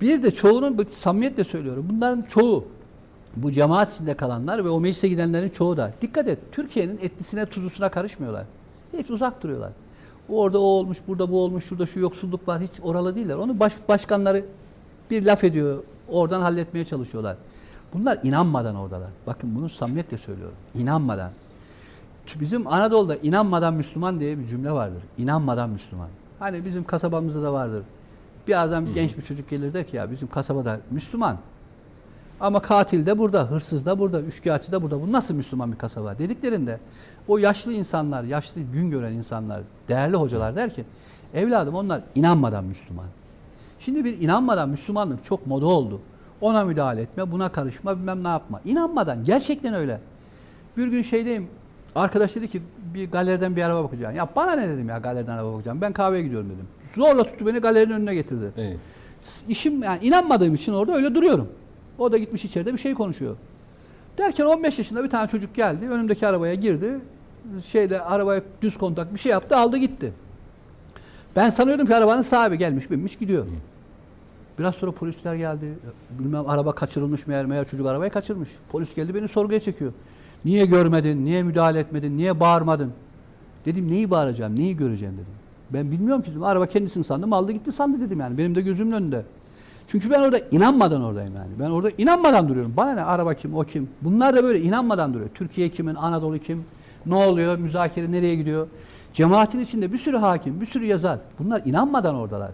Bir de çoğunun, samimiyetle söylüyorum, bunların çoğu, bu cemaat içinde kalanlar ve o meclise gidenlerin çoğu da, dikkat et, Türkiye'nin etlisine tuzlusuna karışmıyorlar. Hiç uzak duruyorlar. Orada o olmuş, burada bu olmuş, şurada şu yoksulluk var, hiç oralı değiller. Onu baş, başkanları bir laf ediyor, oradan halletmeye çalışıyorlar. Bunlar inanmadan oradalar. Bakın bunu samimiyetle söylüyorum. İnanmadan. Bizim Anadolu'da inanmadan Müslüman diye bir cümle vardır. İnanmadan Müslüman. Hani bizim kasabamızda da vardır. Birazdan genç bir çocuk gelir der ki ya bizim kasabada Müslüman. Ama katil de burada, hırsız da burada, üçkağıtçı da burada. Bu nasıl Müslüman bir kasaba dediklerinde o yaşlı insanlar, yaşlı gün gören insanlar, değerli hocalar der ki evladım onlar inanmadan Müslüman. Şimdi bir inanmadan Müslümanlık çok moda oldu. Ona müdahale etme, buna karışma, bilmem ne yapma. İnanmadan, gerçekten öyle. Bir gün şeydeyim, arkadaş dedi ki bir galeriden bir araba bakacağım. Ya bana ne dedim ya galeriden araba bakacağım. Ben kahveye gidiyorum dedim. Zorla tuttu beni galerinin önüne getirdi. Evet. İşim yani inanmadığım için orada öyle duruyorum. O da gitmiş içeride bir şey konuşuyor. Derken 15 yaşında bir tane çocuk geldi. Önümdeki arabaya girdi. Şeyde arabaya düz kontak bir şey yaptı aldı gitti. Ben sanıyordum ki arabanın sahibi gelmiş binmiş gidiyor. Biraz sonra polisler geldi. Bilmem araba kaçırılmış meğer meğer çocuk arabayı kaçırmış. Polis geldi beni sorguya çekiyor. Niye görmedin? Niye müdahale etmedin? Niye bağırmadın? Dedim neyi bağıracağım? Neyi göreceğim dedim. Ben bilmiyorum ki dedim. Araba kendisini sandım aldı gitti sandı dedim yani. Benim de gözümün önünde. Çünkü ben orada inanmadan oradayım yani. Ben orada inanmadan duruyorum. Bana ne araba kim, o kim? Bunlar da böyle inanmadan duruyor. Türkiye kimin, Anadolu kim? Ne oluyor? Müzakere nereye gidiyor? Cemaatin içinde bir sürü hakim, bir sürü yazar. Bunlar inanmadan oradalar.